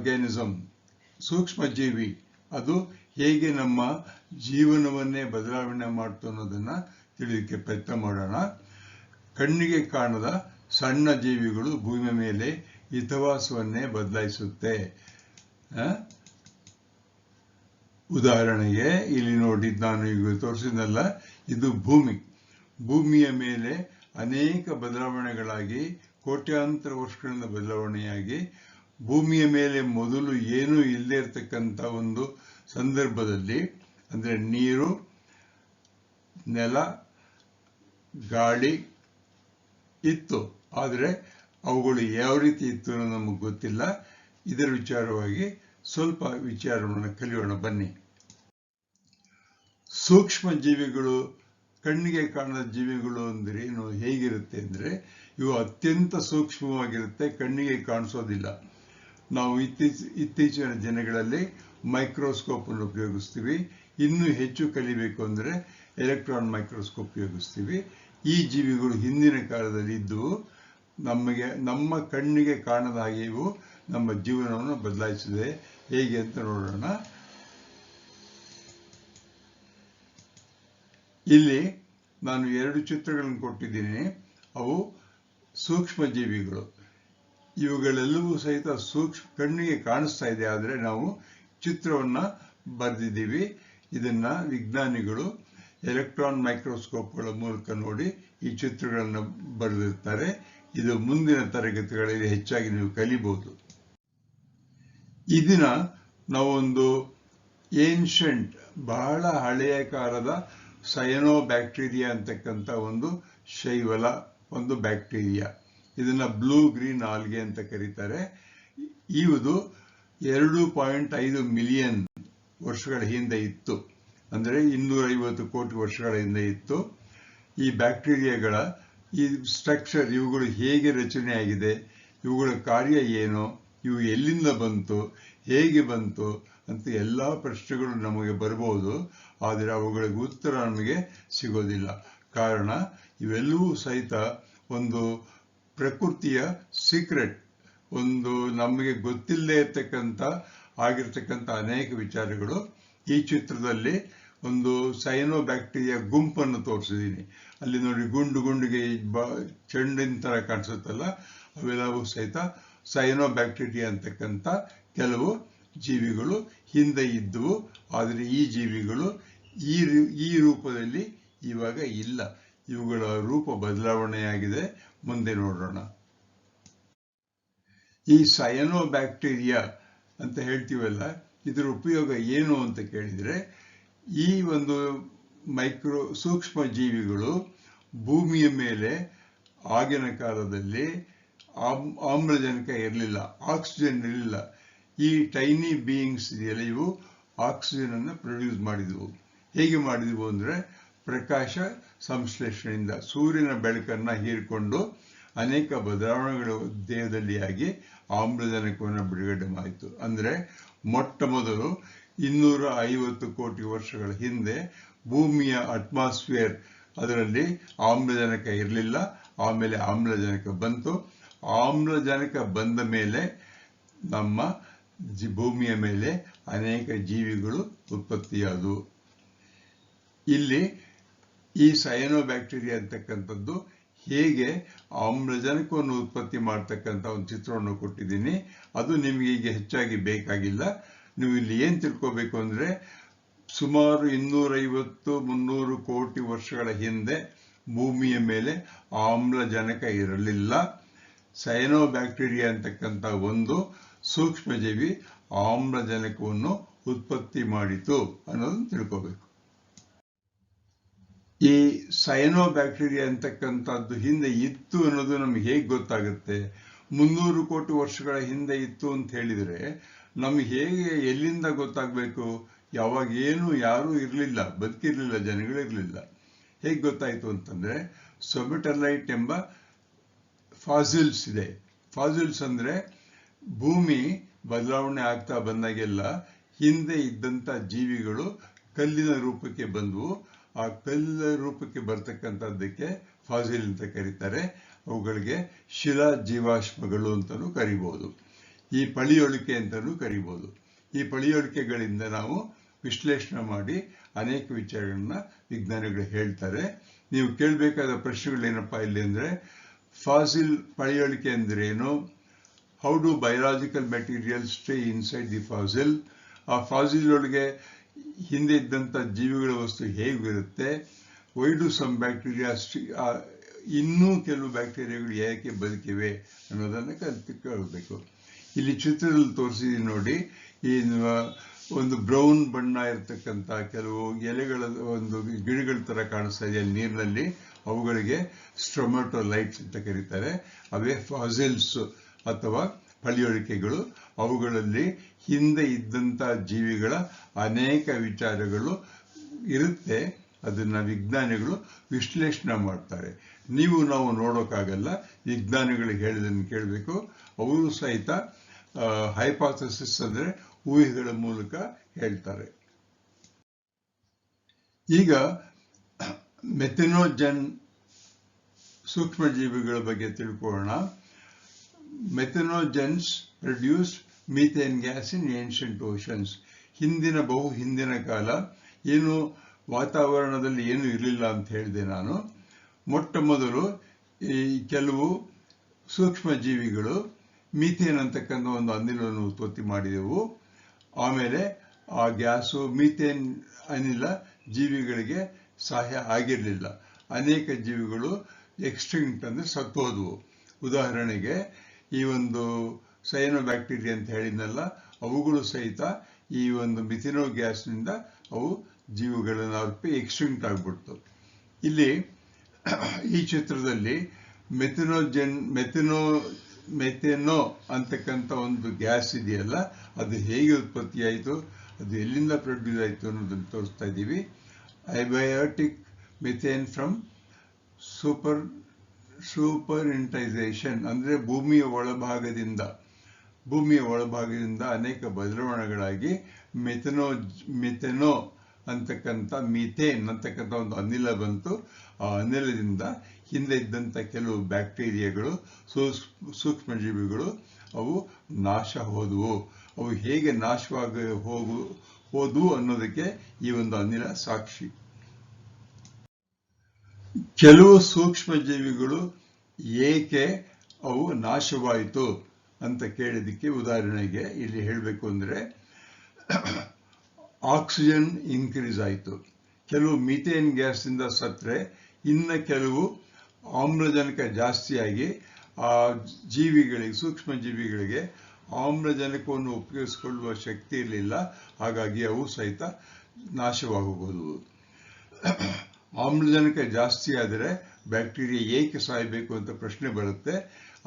Organism ಸೂಕ್ಷ್ಮ ಜೀವಿ ಅದು ಹೇಗೆ ನಮ್ಮ ಜೀವನವನ್ನೇ ಬದಲಾವಣೆ ಮಾಡ್ತು ಅನ್ನೋದನ್ನ ತಿಳಿಯೋಕ್ಕೆ ಪ್ರಯತ್ನ ಮಾಡೋಣ. ಕಣ್ಣಿಗೆ ಕಾಣದ ಸಣ್ಣ ಜೀವಿಗಳು ಭೂಮಿಯ ಮೇಲೆ ಹಿತವಾಸವನ್ನೇ ಬದಲಾಯಿಸುತ್ತೆ? ಉದಾಹರಣೆಗೆ, ಇಲ್ಲಿ ನೋಡಿ, ನಾನು ಈಗ ತೋರಿಸಿದ್ನಲ್ಲ ಇದು ಭೂಮಿ. ಭೂಮಿಯ ಮೇಲೆ ಅನೇಕ ಬದಲಾವಣೆಗಳಾಗಿ, ಕೋಟ್ಯಾಂತರ ವರ್ಷಗಳಿಂದ ಬದಲಾವಣೆಯಾಗಿ ಭೂಮಿಯ ಮೇಲೆ ಮೊದಲು ಏನೂ ಇಲ್ಲದೆ ಇರತಕ್ಕಂಥ ಒಂದು ಸಂದರ್ಭದಲ್ಲಿ, ಅಂದರೆ ನೀರು, ನೆಲ, ಗಾಳಿ ಇತ್ತು. ಆದರೆ ಅವುಗಳು ಯಾವ ರೀತಿ ಇತ್ತು ಅನ್ನೋದು ನಮಗೆ ಗೊತ್ತಿಲ್ಲ. ಇದರ ವಿಚಾರವಾಗಿ ಸ್ವಲ್ಪ ವಿಚಾರವನ್ನು ಕಲಿಯೋಣ, ಬನ್ನಿ. ಸೂಕ್ಷ್ಮ ಜೀವಿಗಳು, ಕಣ್ಣಿಗೆ ಕಾಣದ ಜೀವಿಗಳು ಅಂದ್ರೆ ಏನು, ಹೇಗಿರುತ್ತೆ ಅಂದ್ರೆ ಇವು ಅತ್ಯಂತ ಸೂಕ್ಷ್ಮವಾಗಿರುತ್ತೆ, ಕಣ್ಣಿಗೆ ಕಾಣಿಸೋದಿಲ್ಲ. ನಾವು ಇತ್ತೀಚ, ಇತ್ತೀಚಿನ ದಿನಗಳಲ್ಲಿ ಮೈಕ್ರೋಸ್ಕೋಪ್ ಅನ್ನು ಉಪಯೋಗಿಸ್ತೀವಿ. ಇನ್ನೂ ಹೆಚ್ಚು ಕಲಿಬೇಕು ಅಂದ್ರೆ ಎಲೆಕ್ಟ್ರಾನ್ ಮೈಕ್ರೋಸ್ಕೋಪ್ ಉಪಯೋಗಿಸ್ತೀವಿ. ಈ ಜೀವಿಗಳು ಹಿಂದಿನ ಕಾಲದಲ್ಲಿ ಇದ್ದು ನಮಗೆ, ನಮ್ಮ ಕಣ್ಣಿಗೆ ಕಾಣದ ಹಾಗೆ ಇವು ನಮ್ಮ ಜೀವನವನ್ನು ಬದಲಾಯಿಸಿದೆ. ಹೇಗೆ ಅಂತ ನೋಡೋಣ. ಇಲ್ಲಿ ನಾನು ಎರಡು ಚಿತ್ರಗಳನ್ನು ಕೊಟ್ಟಿದ್ದೀನಿ. ಅವು ಸೂಕ್ಷ್ಮ ಜೀವಿಗಳು ಇವುಗಳೆಲ್ಲವೂ ಸಹಿತ ಸೂಕ್ಷ್ಮ ಕಣ್ಣಿಗೆ ಕಾಣಿಸ್ತಾ ಇದೆ. ಆದರೆ ನಾವು ಚಿತ್ರವನ್ನ ಬರೆದಿದ್ದೀವಿ. ಇದನ್ನ ವಿಜ್ಞಾನಿಗಳು ಎಲೆಕ್ಟ್ರಾನ್ ಮೈಕ್ರೋಸ್ಕೋಪ್ಗಳ ಮೂಲಕ ನೋಡಿ ಈ ಚಿತ್ರಗಳನ್ನು ಬರೆದಿರ್ತಾರೆ. ಇದು ಮುಂದಿನ ತರಗತಿಗಳಲ್ಲಿ ಹೆಚ್ಚಾಗಿ ನೀವು ಕಲಿಬಹುದು. ಈ ದಿನ ನಾವೊಂದು ಏನ್ಷಂಟ್, ಬಹಳ ಹಳೆಯ ಕಾಲದ ಸಯನೋ ಬ್ಯಾಕ್ಟೀರಿಯಾ ಅಂತಕ್ಕಂಥ ಒಂದು ಶೈವಲ, ಒಂದು ಬ್ಯಾಕ್ಟೀರಿಯಾ. ಇದನ್ನ ಬ್ಲೂ ಗ್ರೀನ್ ಆಲ್ಗೆ ಅಂತ ಕರೀತಾರೆ. ಇವುದು ಎರಡು ಪಾಯಿಂಟ್ ಐದು ಮಿಲಿಯನ್ ವರ್ಷಗಳ ಹಿಂದೆ ಇತ್ತು. ಅಂದರೆ ಇನ್ನೂರೈವತ್ತು ಕೋಟಿ ವರ್ಷಗಳ ಹಿಂದೆ ಇತ್ತು. ಈ ಬ್ಯಾಕ್ಟೀರಿಯಾಗಳ ಈ ಸ್ಟ್ರಕ್ಚರ್ ಇವುಗಳು ಹೇಗೆ ರಚನೆ ಆಗಿದೆ ಇವುಗಳ ಕಾರ್ಯ ಏನು, ಇವು ಎಲ್ಲಿಂದ ಬಂತು, ಹೇಗೆ ಬಂತು ಅಂತ ಎಲ್ಲ ಪ್ರಶ್ನೆಗಳು ನಮಗೆ ಬರಬಹುದು ಆದರೆ ಅವುಗಳಿಗೆ ಉತ್ತರ ನಮಗೆ ಸಿಗೋದಿಲ್ಲ. ಕಾರಣ ಇವೆಲ್ಲವೂ ಸಹಿತ ಒಂದು ಪ್ರಕೃತಿಯ ಸೀಕ್ರೆಟ್ ಒಂದು ನಮಗೆ ಗೊತ್ತಿಲ್ಲದೆ ಇರತಕ್ಕಂಥ, ಆಗಿರ್ತಕ್ಕಂಥ ಅನೇಕ ವಿಚಾರಗಳು ಈ ಚಿತ್ರದಲ್ಲಿ ಒಂದು ಸೈನೋ ಬ್ಯಾಕ್ಟೀರಿಯಾ ಗುಂಪನ್ನು ತೋರಿಸಿದ್ದೀನಿ. ಅಲ್ಲಿ ನೋಡಿ ಗುಂಡು ಗುಂಡಿಗೆ ಬ, ಚೆಂಡಿನ ಥರ ಕಾಣಿಸುತ್ತಲ್ಲ, ಅವೆಲ್ಲವೂ ಸಹಿತ ಸೈನೋ ಬ್ಯಾಕ್ಟೀರಿಯಾ ಅಂತಕ್ಕಂಥ ಕೆಲವು ಜೀವಿಗಳು ಹಿಂದೆ ಇದ್ದವು. ಆದರೆ ಈ ಜೀವಿಗಳು ಈ ಈ ರೂಪದಲ್ಲಿ ಇವಾಗ ಇಲ್ಲ. ಇವುಗಳ ರೂಪ ಬದಲಾವಣೆಯಾಗಿದೆ. ಮುಂದೆ ನೋಡೋಣ. ಈ ಸಯನೋ ಬ್ಯಾಕ್ಟೀರಿಯಾ ಅಂತ ಹೇಳ್ತೀವಲ್ಲ, ಇದರ ಉಪಯೋಗ ಏನು ಅಂತ ಕೇಳಿದ್ರೆ, ಈ ಒಂದು ಮೈಕ್ರೋ ಸೂಕ್ಷ್ಮ ಜೀವಿಗಳು ಭೂಮಿಯ ಮೇಲೆ ಆಗಿನ ಕಾಲದಲ್ಲಿ ಆಮ್- ಆಮ್ಲಜನಕ ಇರಲಿಲ್ಲ, ಆಕ್ಸಿಜನ್ ಇರಲಿಲ್ಲ. ಈ ಟೈನಿ ಬೀಯಿಂಗ್ಸ್ ಇದೆಯಲ್ಲ, ಇವು ಆಕ್ಸಿಜನ್ ಅನ್ನು ಪ್ರೊಡ್ಯೂಸ್ ಮಾಡಿದವು. ಹೇಗೆ ಮಾಡಿದವು ಅಂದ್ರೆ ಪ್ರಕಾಶ ಸಂಶ್ಲೇಷಣೆಯಿಂದ ಸೂರ್ಯನ ಬೆಳಕನ್ನ ಹೀರಿಕೊಂಡು ಅನೇಕ ಬದಲಾವಣೆಗಳು ದೇಹದಲ್ಲಿ ಆಗಿ ಆಮ್ಲಜನಕವನ್ನು ಬಿಡುಗಡೆ ಮಾಡಿತು ಅಂದ್ರೆ ಮೊಟ್ಟ ಮೊದಲು ಇನ್ನೂರ ಐವತ್ತು ಕೋಟಿ ವರ್ಷಗಳ ಹಿಂದೆ ಭೂಮಿಯ ಅಟ್ಮಾಸ್ಫಿಯರ್ ಅದರಲ್ಲಿ ಆಮ್ಲಜನಕ ಇರಲಿಲ್ಲ. ಆಮೇಲೆ ಆಮ್ಲಜನಕ ಬಂತು. ಆಮ್ಲಜನಕ ಬಂದ ಮೇಲೆ ನಮ್ಮ ಜಿ- ಭೂಮಿಯ ಮೇಲೆ ಅನೇಕ ಜೀವಿಗಳು ಉತ್ಪತ್ತಿಯಾದವು. ಇಲ್ಲಿ ಈ ಸಯನೋ ಬ್ಯಾಕ್ಟೀರಿಯಾ ಅಂತಕ್ಕಂಥದ್ದು ಹೇಗೆ ಆಮ್ಲಜನಕವನ್ನು ಉತ್ಪತ್ತಿ ಮಾಡ್ತಕ್ಕಂಥ ಒಂದು ಚಿತ್ರವನ್ನು ಕೊಟ್ಟಿದ್ದೀನಿ. ಅದು ನಿಮಗೆ ಈಗ ಹೆಚ್ಚಾಗಿ ಬೇಕಾಗಿಲ್ಲ. ನೀವು ಇಲ್ಲಿ ಏನು ತಿಳ್ಕೋಬೇಕು ಅಂದರೆ ಸುಮಾರು ಇನ್ನೂರೈವತ್ತು, ಮುನ್ನೂರು ಕೋಟಿ ವರ್ಷಗಳ ಹಿಂದೆ ಭೂಮಿಯ ಮೇಲೆ ಆಮ್ಲಜನಕ ಇರಲಿಲ್ಲ. ಸೈನೋ ಬ್ಯಾಕ್ಟೀರಿಯಾ ಅಂತಕ್ಕಂಥ ಒಂದು ಸೂಕ್ಷ್ಮಜೀವಿ ಆಮ್ಲಜನಕವನ್ನು ಉತ್ಪತ್ತಿ ಮಾಡಿತು ಅನ್ನೋದನ್ನು ತಿಳ್ಕೋಬೇಕು. ಈ ಸೈನೋ ಬ್ಯಾಕ್ಟೀರಿಯಾ ಅಂತಕ್ಕಂಥದ್ದು ಹಿಂದೆ ಇತ್ತು ಅನ್ನೋದು ನಮ್ಗೆ ಹೇಗೆ ಗೊತ್ತಾಗುತ್ತೆ? ಮುನ್ನೂರು ಕೋಟಿ ವರ್ಷಗಳ ಹಿಂದೆ ಇತ್ತು ಅಂತ ಹೇಳಿದರೆ ನಮ್ಗೆ ಹೇಗೆ ಎಲ್ಲಿಂದ ಗೊತ್ತಾಗಬೇಕು? ಯಾವಾಗ ಏನು, ಯಾರೂ ಇರಲಿಲ್ಲ, ಬದುಕಿರಲಿಲ್ಲ ಜನಗಳಿರಲಿಲ್ಲ ಹೇಗೆ ಗೊತ್ತಾಯಿತು ಅಂತಂದರೆ ಸೊಮೆಟಲೈಟ್ ಎಂಬ ಫಾಸಿಲ್ಸ್ ಇದೆ. ಫಾಸಿಲ್ಸ್ ಅಂದರೆ ಭೂಮಿ ಬದಲಾವಣೆ ಆಗ್ತಾ ಬಂದಾಗೆಲ್ಲ ಹಿಂದೆ ಇದ್ದಂಥ ಜೀವಿಗಳು ಕಲ್ಲಿನ ರೂಪಕ್ಕೆ ಬಂದವು. ಆ ಕಲ್ಲ ರೂಪಕ್ಕೆ ಬರ್ತಕ್ಕಂಥದ್ದಕ್ಕೆ ಫಾಸಿಲ್ ಅಂತ ಕರೀತಾರೆ. ಅವುಗಳಿಗೆ ಶಿಲಾ ಜೀವಾಶ್ಮಗಳು ಅಂತಲೂ ಕರಿಬೋದು. ಈ ಪಳಿಯೊಳಿಕೆ ಅಂತಲೂ ಕರಿಬೋದು. ಈ ಪಳಿಯೊಳಿಕೆಗಳಿಂದ ನಾವು ವಿಶ್ಲೇಷಣೆ ಮಾಡಿ ಅನೇಕ ವಿಚಾರಗಳನ್ನ ವಿಜ್ಞಾನಿಗಳು ಹೇಳ್ತಾರೆ. ನೀವು ಕೇಳಬೇಕಾದ ಪ್ರಶ್ನೆಗಳೇನಪ್ಪ ಇಲ್ಲಿ ಅಂದರೆ, ಫಾಸಿಲ್ ಪಳಿಯೊಳಿಕೆ ಅಂದ್ರೇನು? How do biological material stay inside the fossil ಆ ಫಾಸಿಲ್ ಒಳಗೆ ಹಿಂದೆ ಇದ್ದಂಥ ಜೀವಿಗಳ ವಸ್ತು ಹೇಗಿರುತ್ತೆ? ವೈಡು ಸಮ್ ಬ್ಯಾಕ್ಟೀರಿಯಾ ಇನ್ನೂ ಕೆಲವು ಬ್ಯಾಕ್ಟೀರಿಯಾಗಳು ಯಾಕೆ ಬದುಕಿವೆ ಅನ್ನೋದನ್ನು ಕಲಿತು ಕೇಳಬೇಕು. ಇಲ್ಲಿ ಚಿತ್ರದಲ್ಲಿ ತೋರಿಸಿದೀನಿ ನೋಡಿ, ಈ ಒಂದು ಬ್ರೌನ್ ಬಣ್ಣ ಇರತಕ್ಕಂಥ ಕೆಲವು ಎಲೆಗಳ, ಒಂದು ಗಿಡಗಳ ತರ ಕಾಣಿಸ್ತಾ ಇದೆ ನೀರಿನಲ್ಲಿ. ಅವುಗಳಿಗೆ ಸ್ಟ್ರೊಮಟೋಲೈಟ್ಸ್ ಅಂತ ಕರೀತಾರೆ. ಅವೇ ಫಾಸಿಲ್ಸ್ ಅಥವಾ ಪಳಿಯೋಳಿಕೆಗಳು, ಅವುಗಳಲ್ಲಿ ಹಿಂದೆ ಇದ್ದಂಥ ಜೀವಿಗಳ ಅನೇಕ ವಿಚಾರಗಳು ಇರುತ್ತೆ. ಅದನ್ನ ವಿಜ್ಞಾನಿಗಳು ವಿಶ್ಲೇಷಣೆ ಮಾಡ್ತಾರೆ. ನೀವು ನಾವು ನೋಡೋಕ್ಕಾಗಲ್ಲ ವಿಜ್ಞಾನಿಗಳು ಹೇಳಿದನ್ನು ಕೇಳಬೇಕು. ಅವರು ಸಹಿತ ಹೈಪಾಥಸಿಸ್ ಅಂದ್ರೆ ಊಹೆಗಳ ಮೂಲಕ ಹೇಳ್ತಾರೆ. ಈಗ ಮೆಥೆನೋಜನ್ ಸೂಕ್ಷ್ಮಜೀವಿಗಳ ಬಗ್ಗೆ ತಿಳ್ಕೊಳ್ಳೋಣ. Methanogens produce methane gas in ancient oceans ಹಿಂದಿನ ಬಹು ಹಿಂದಿನ ಕಾಲ ಏನು ವಾತಾವರಣದಲ್ಲಿ ಏನು ಇರಲಿಲ್ಲ ಅಂತ ಹೇಳಿದೆ ನಾನು. ಮೊಟ್ಟ ಮೊದಲು ಈ ಕೆಲವು ಸೂಕ್ಷ್ಮ ಜೀವಿಗಳು ಮೀಥೇನ್ ಅಂತಕ್ಕಂಥ ಒಂದು ಅನಿಲವನ್ನು ಉತ್ಪತ್ತಿ ಮಾಡಿದೆವು. ಆಮೇಲೆ ಆ ಗ್ಯಾಸು ಮೀಥೇನ್ ಅನಿಲ ಜೀವಿಗಳಿಗೆ ಸಹಾಯ ಆಗಿರಲಿಲ್ಲ. ಅನೇಕ ಜೀವಿಗಳು ಎಕ್ಸ್ಟಿಂಕ್ಟ್ ಅಂದರೆ ಸತ್ತೋದವು. ಉದಾಹರಣೆಗೆ ಈ ಒಂದು ಸೈನೋ ಬ್ಯಾಕ್ಟೀರಿಯಾ ಅಂತ ಹೇಳಿದ್ನಲ್ಲ, ಅವುಗಳು ಸಹಿತ ಈ ಒಂದು ಮಿಥಿನೋ ಗ್ಯಾಸ್ನಿಂದ ಅವು ಜೀವಿಗಳನ್ನು ಅರ್ಪಿ ಎಕ್ಸ್ಟಿಂಕ್ಟ್ ಆಗ್ಬಿಡ್ತು. ಇಲ್ಲಿ ಈ ಚಿತ್ರದಲ್ಲಿ ಮೆಥಿನೋಜೆನ್ ಮೆಥಿನೋ, ಮೆಥೆನೋ ಅಂತಕ್ಕಂಥ ಒಂದು ಗ್ಯಾಸ್ ಇದೆಯಲ್ಲ, ಅದು ಹೇಗೆ ಉತ್ಪತ್ತಿಯಾಯಿತು, ಅದು ಎಲ್ಲಿಂದ ಪ್ರೊಡ್ಯೂಸ್ ಆಯಿತು ಅನ್ನೋದನ್ನು ತೋರಿಸ್ತಾ ಇದ್ದೀವಿ. Abiotic methane from super super ಇಂಟೈಸೇಷನ್ ಅಂದರೆ ಭೂಮಿಯ ಒಳಭಾಗದಿಂದ ಭೂಮಿಯ ಒಳಭಾಗದಿಂದ ಅನೇಕ ಬದಲಾವಣೆಗಳಾಗಿ ಮೆಥನೋ, ಮೆಥೆನೋ ಅಂತಕ್ಕಂಥ ಮೀಥೇನ್ ಅಂತಕ್ಕಂಥ ಒಂದು ಅನಿಲ ಬಂತು. ಆ ಅನಿಲದಿಂದ ಹಿಂದೆ ಇದ್ದಂಥ ಕೆಲವು ಬ್ಯಾಕ್ಟೀರಿಯಾಗಳು ಸೂಕ್ಷ್ಮಜೀವಿಗಳು ಅವು ನಾಶ ಹೋದವು. ಅವು ಹೇಗೆ ನಾಶವಾಗಿ ಹೋಗು, ಹೋದವು ಅನ್ನೋದಕ್ಕೆ ಈ ಒಂದು ಅನಿಲ ಸಾಕ್ಷಿ. ಕೆಲವು ಸೂಕ್ಷ್ಮ ಜೀವಿಗಳು ಏಕೆ ಅವು ನಾಶವಾಯಿತು ಅಂತ ಕೇಳಿದಕ್ಕೆ ಉದಾಹರಣೆಗೆ ಇಲ್ಲಿ ಹೇಳಬೇಕು ಅಂದರೆ ಆಕ್ಸಿಜನ್ ಇನ್ಕ್ರೀಸ್ ಆಯಿತು. ಕೆಲವು ಮಿಥೇನ್ ಗ್ಯಾಸಿಂದ ಸತ್ತರೆ, ಇನ್ನು ಕೆಲವು ಆಮ್ಲಜನಕ ಜಾಸ್ತಿಯಾಗಿ ಆ ಜೀವಿಗಳಿಗೆ ಸೂಕ್ಷ್ಮ ಜೀವಿಗಳಿಗೆ ಆಮ್ಲಜನಕವನ್ನು ಉಪಯೋಗಿಸಿಕೊಳ್ಳುವ ಶಕ್ತಿ ಇರಲಿಲ್ಲ. ಹಾಗಾಗಿ ಅವು ಸಹಿತ ನಾಶವಾಗಬಹುದು. ಆಮ್ಲಜನಕ ಜಾಸ್ತಿ ಆದರೆ ಬ್ಯಾಕ್ಟೀರಿಯಾ ಏಕೆ ಸಾಯಬೇಕು ಅಂತ ಪ್ರಶ್ನೆ ಬರುತ್ತೆ.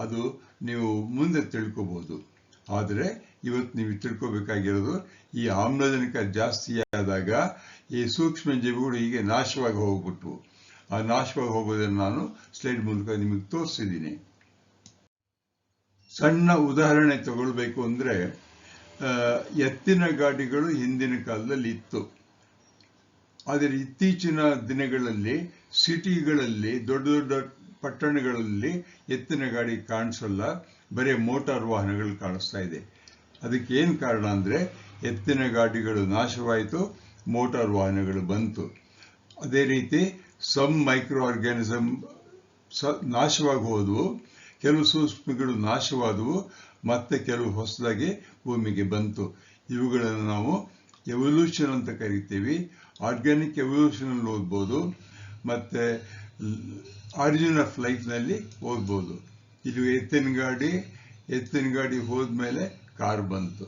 ಅದು ನೀವು ಮುಂದೆ ತಿಳ್ಕೋಬಹುದು ಆದರೆ ಇವತ್ತು ನೀವು ತಿಳ್ಕೋಬೇಕಾಗಿರೋದು, ಈ ಆಮ್ಲಜನಕ ಜಾಸ್ತಿ ಆದಾಗ ಈ ಸೂಕ್ಷ್ಮ ಜೀವಿಗಳು ಹೀಗೆ ನಾಶವಾಗಿ ಹೋಗ್ಬಿಟ್ವು. ಆ ನಾಶವಾಗಿ ಹೋಗೋದನ್ನು ನಾನು ಸ್ಲೈಡ್ ಮೂಲಕ ನಿಮಗೆ ತೋರಿಸಿದ್ದೀನಿ. ಸಣ್ಣ ಉದಾಹರಣೆ ತಗೊಳ್ಬೇಕು ಅಂದ್ರೆ ಎತ್ತಿನ ಗಾಡಿಗಳು ಹಿಂದಿನ ಕಾಲದಲ್ಲಿ ಇತ್ತು. ಆದರೆ ಇತ್ತೀಚಿನ ದಿನಗಳಲ್ಲಿ ಸಿಟಿಗಳಲ್ಲಿ ದೊಡ್ಡ ದೊಡ್ಡ ಪಟ್ಟಣಗಳಲ್ಲಿ ಎತ್ತಿನ ಗಾಡಿ ಕಾಣಿಸಲ್ಲ. ಬರೀ ಮೋಟಾರ್ ವಾಹನಗಳು ಕಾಣಿಸ್ತಾ ಇದೆ. ಅದಕ್ಕೆ ಏನು ಕಾರಣ ಅಂದರೆ ಎತ್ತಿನ ಗಾಡಿಗಳು ನಾಶವಾಯಿತು, ಮೋಟಾರ್ ವಾಹನಗಳು ಬಂತು. ಅದೇ ರೀತಿ ಸಮ್ ಮೈಕ್ರೋ ಆರ್ಗ್ಯಾನಿಸಮ್ ನಾಶವಾಗಿ ಹೋದವು ಕೆಲವು ಸೂಕ್ಷ್ಮಗಳು ನಾಶವಾದವು, ಮತ್ತೆ ಕೆಲವು ಹೊಸದಾಗಿ ಭೂಮಿಗೆ ಬಂತು. ಇವುಗಳನ್ನು ನಾವು ಎವಲ್ಯೂಷನ್ ಅಂತ ಕರಿತೀವಿ. ಆರ್ಗ್ಯಾನಿಕ್ ಎವಲ್ಯೂಷನ್ ಅಲ್ಲಿ ಓದ್ಬೋದು. ಮತ್ತೆ ಆರಿಜಿನ್ ಆಫ್ ಲೈಫ್ನಲ್ಲಿ ಓದ್ಬೋದು. ಇದು ಎತ್ತಿನ ಗಾಡಿ ಎತ್ತಿನ ಗಾಡಿ ಹೋದ್ಮೇಲೆ ಕಾರ್ ಬಂತು.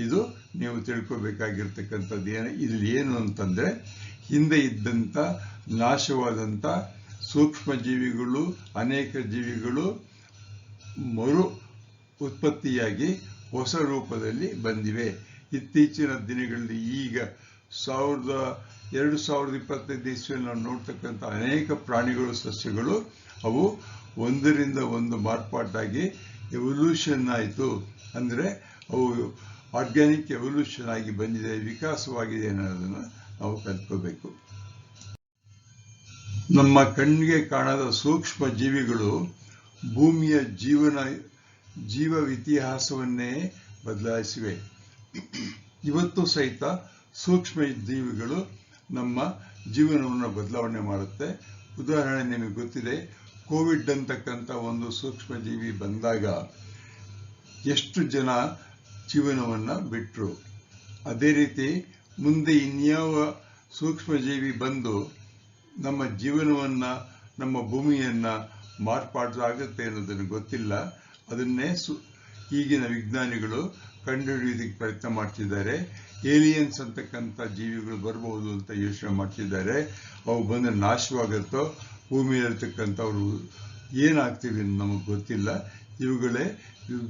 ಇದು ನೀವು ತಿಳ್ಕೊಬೇಕಾಗಿರ್ತಕ್ಕಂಥದ್ದು ಏನು ಇಲ್ಲಿ ಏನು ಅಂತಂದ್ರೆ, ಹಿಂದೆ ಇದ್ದಂತ ನಾಶವಾದಂತ ಸೂಕ್ಷ್ಮ ಜೀವಿಗಳು, ಅನೇಕ ಜೀವಿಗಳು ಮರು ಉತ್ಪತ್ತಿಯಾಗಿ ಹೊಸ ರೂಪದಲ್ಲಿ ಬಂದಿವೆ. ಇತ್ತೀಚಿನ ದಿನಗಳಲ್ಲಿ ಈಗ ಸಾವಿರದ ಎರಡು ಸಾವಿರದ ಇಪ್ಪತ್ತೈದು ಇಸ್ವಿಯಲ್ಲಿ ನಾವು ನೋಡ್ತಕ್ಕಂಥ ಅನೇಕ ಪ್ರಾಣಿಗಳು, ಸಸ್ಯಗಳು, ಅವು ಒಂದರಿಂದ ಒಂದು ಮಾರ್ಪಾಟಾಗಿ ಎವಲ್ಯೂಷನ್ ಆಯಿತು. ಅಂದರೆ ಅವು ಆರ್ಗ್ಯಾನಿಕ್ ಎವಲ್ಯೂಷನ್ ಆಗಿ ಬಂದಿದೆ, ವಿಕಾಸವಾಗಿದೆ ಅನ್ನೋದನ್ನು ನಾವು ಕಲ್ತ್ಕೋಬೇಕು ನಮ್ಮ ಕಣ್ಣಿಗೆ ಕಾಣದ ಸೂಕ್ಷ್ಮ ಜೀವಿಗಳು ಭೂಮಿಯ ಜೀವನ, ಜೀವ ಇತಿಹಾಸವನ್ನೇ ಬದಲಾಯಿಸಿವೆ. ಇವತ್ತು ಸಹಿತ ಸೂಕ್ಷ್ಮ ಜೀವಿಗಳು ನಮ್ಮ ಜೀವನವನ್ನು ಬದಲಾವಣೆ ಮಾಡುತ್ತೆ. ಉದಾಹರಣೆ ನಿಮಗೆ ಗೊತ್ತಿದೆ, ಕೋವಿಡ್ ಅಂತಕ್ಕಂಥ ಒಂದು ಸೂಕ್ಷ್ಮ ಜೀವಿ ಬಂದಾಗ ಎಷ್ಟು ಜನ ಜೀವನವನ್ನು ಬಿಟ್ಟರು ಅದೇ ರೀತಿ ಮುಂದೆ ಇನ್ಯಾವ ಸೂಕ್ಷ್ಮಜೀವಿ ಬಂದು ನಮ್ಮ ಜೀವನವನ್ನು, ನಮ್ಮ ಭೂಮಿಯನ್ನು ಮಾರ್ಪಾಡಲಾಗುತ್ತೆ ಅನ್ನೋದನ್ನು ಗೊತ್ತಿಲ್ಲ. ಅದನ್ನೇ ಸು, ಈಗಿನ ವಿಜ್ಞಾನಿಗಳು ಕಂಡುಹಿಡಿಯೋದಕ್ಕೆ ಪ್ರಯತ್ನ ಮಾಡ್ತಿದ್ದಾರೆ. ಏಲಿಯನ್ಸ್ ಅಂತಕ್ಕಂಥ ಜೀವಿಗಳು ಬರಬಹುದು ಅಂತ ಯೋಚನೆ ಮಾಡ್ತಿದ್ದಾರೆ. ಅವು ಬಂದರೆ ನಾಶವಾಗುತ್ತೋ ಭೂಮಿಯಲ್ಲಿರ್ತಕ್ಕಂಥವ್ರು ಏನಾಗ್ತೀವಿ ಅಂತ ನಮಗೆ ಗೊತ್ತಿಲ್ಲ. ಇವುಗಳೇ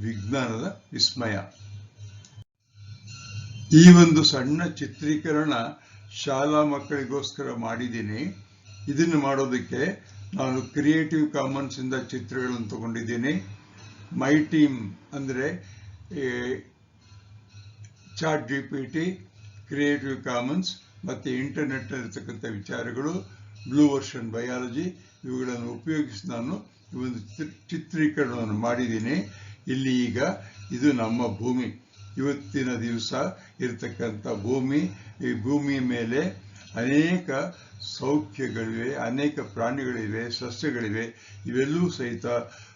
ವಿಜ್ಞಾನದ ವಿಸ್ಮಯ. ಈ ಒಂದು ಸಣ್ಣ ಚಿತ್ರೀಕರಣ ಶಾಲಾ ಮಕ್ಕಳಿಗೋಸ್ಕರ ಮಾಡಿದ್ದೀನಿ. ಇದನ್ನು ಮಾಡೋದಕ್ಕೆ ನಾನು ಕ್ರಿಯೇಟಿವ್ ಕಾಮನ್ಸ್ ಇಂದ ಚಿತ್ರಗಳನ್ನು ತಗೊಂಡಿದ್ದೀನಿ. ಮೈ ಟೀಮ್ ಅಂದರೆ chat G P T creative Commons ಮತ್ತು ಇಂಟರ್ನೆಟ್ನಲ್ಲಿರ್ತಕ್ಕಂಥ ವಿಚಾರಗಳು ಬ್ಲೂ ವರ್ಷನ್ ಬಯಾಲಜಿ ಇವುಗಳನ್ನು ಉಪಯೋಗಿಸಿ ನಾನು ಈ ಒಂದು ಚಿತ್ರೀಕರಣವನ್ನು ಮಾಡಿದ್ದೀನಿ. ಇಲ್ಲಿ ಈಗ ಇದು ನಮ್ಮ ಭೂಮಿ. ಇವತ್ತಿನ ದಿವಸ ಇರತಕ್ಕಂಥ ಭೂಮಿ, ಈ ಭೂಮಿಯ ಮೇಲೆ ಅನೇಕ ಸೌಖ್ಯಗಳಿವೆ, ಅನೇಕ ಪ್ರಾಣಿಗಳಿವೆ, ಸಸ್ಯಗಳಿವೆ. ಇವೆಲ್ಲವೂ ಸಹಿತ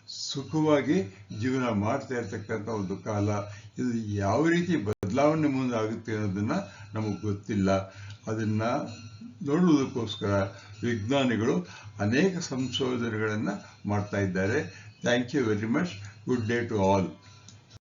ಸುಖವಾಗಿ ಜೀವನ ಮಾಡ್ತಾ ಇರತಕ್ಕಂಥ ಒಂದು ಕಾಲ. ಇದು ಯಾವ ರೀತಿ ಬದಲಾವಣೆ ಮುಂದೆ ಆಗುತ್ತೆ ಅನ್ನೋದನ್ನ ನಮಗೆ ಗೊತ್ತಿಲ್ಲ. ಅದನ್ನ ನೋಡುವುದಕ್ಕೋಸ್ಕರ ವಿಜ್ಞಾನಿಗಳು ಅನೇಕ ಸಂಶೋಧನೆಗಳನ್ನು ಮಾಡ್ತಾ ಇದ್ದಾರೆ. Thank you very much good day to all